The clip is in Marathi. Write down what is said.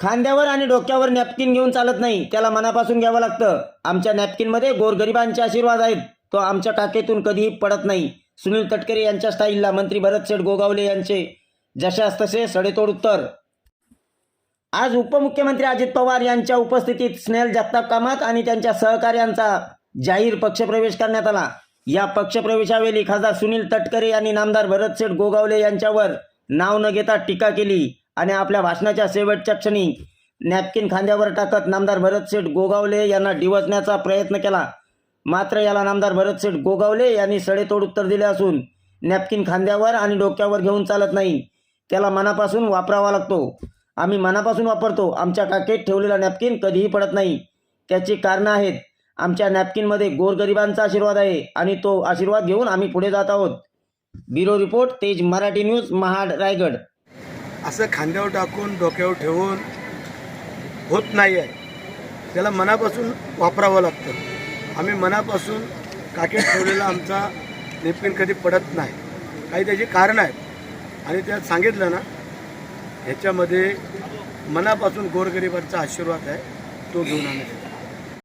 खांद्यावर आणि डोक्यावर नॅपकिन घेऊन चालत नाही. त्याला मनापासून घ्यावं लागतं. आमच्या नॅपकिनमध्ये गोरगरिबांचे आशीर्वाद आहेत. तो आमच्या टाकेतून कधीही पडत नाही. सुनील तटकरे यांच्या स्टाईलला मंत्री भरत शेठ गोगावले यांचे जशास तसे सडेतोड उत्तर. आज उपमुख्यमंत्री अजित पवार यांच्या उपस्थितीत स्नेहल जगताप कामत आणि त्यांच्या सहकार्यांचा जाहीर पक्षप्रवेश करण्यात आला. या पक्षप्रवेशावेळी खासदार सुनील तटकरे यांनी नामदार भरत शेठ गोगावले यांच्यावर नाव न घेता टीका केली. आणि आपल्या भाषणाच्या शेवटच्या क्षणी नॅपकिन खांद्यावर टाकत नामदार भरत शेठ गोगावले यांना डिवचण्याचा प्रयत्न केला. मात्र याला नामदार भरत शेठ गोगावले यांनी सडेतोड उत्तर दिले असून नॅपकिन खांद्यावर आणि डोक्यावर घेऊन चालत नाही. त्याला मनापासून वापरावा लागतो. आम्ही मनापासून वापरतो. आमच्या काकेत ठेवलेला नॅपकिन कधीही पडत नाही. त्याची कारणं आहेत. आमच्या नॅपकिनमध्ये गोरगरिबांचा आशीर्वाद आहे आणि तो आशीर्वाद घेऊन आम्ही पुढे जात आहोत. ब्युरो रिपोर्ट तेज मराठी न्यूज महाड रायगड. असं खांद्यावर टाकून डोक्यावर ठेवून होत नाही आहे त्याला मनापासून वापरावं लागतं. आम्ही मनापासून काकेत ठेवलेला आमचा नेपकिन कधी पडत नाही. काही त्याची कारणं आहेत. आणि त्यात सांगितलं ना ह्याच्यामध्ये मनापासून गोरगरिबांचा आशीर्वाद आहे तो घेऊन आम्ही